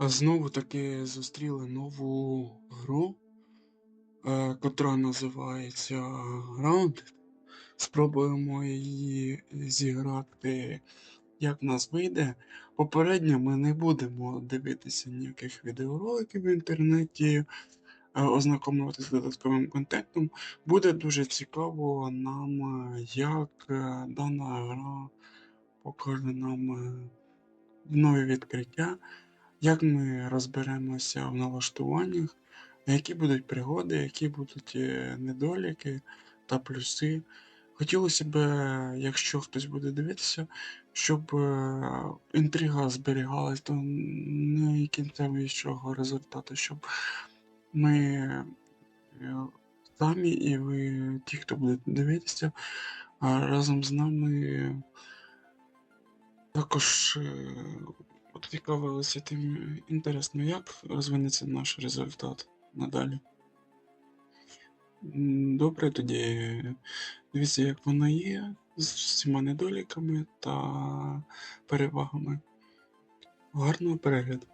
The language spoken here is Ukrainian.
Знову таки зустріли нову гру, е, котра називається Grounded. Спробуємо її зіграти, як в нас вийде. Попередньо ми не будемо дивитися ніяких відеороликів в інтернеті, е, ознакомлюватися з додатковим контентом. Буде дуже цікаво нам, як е, дана гра покаже нам нові відкриття як ми розберемося в налаштуваннях, які будуть пригоди, які будуть е, недоліки та плюси. Хотілося б, якщо хтось буде дивитися, щоб е, інтрига зберігалась до найкінцевішого результату, щоб ми е, самі і ви, ті, хто буде дивитися, разом з нами також е, цікавилися тим інтересно, як розвинеться наш результат надалі. Добре, тоді дивіться, як воно є, з всіма недоліками та перевагами. Гарного перегляду!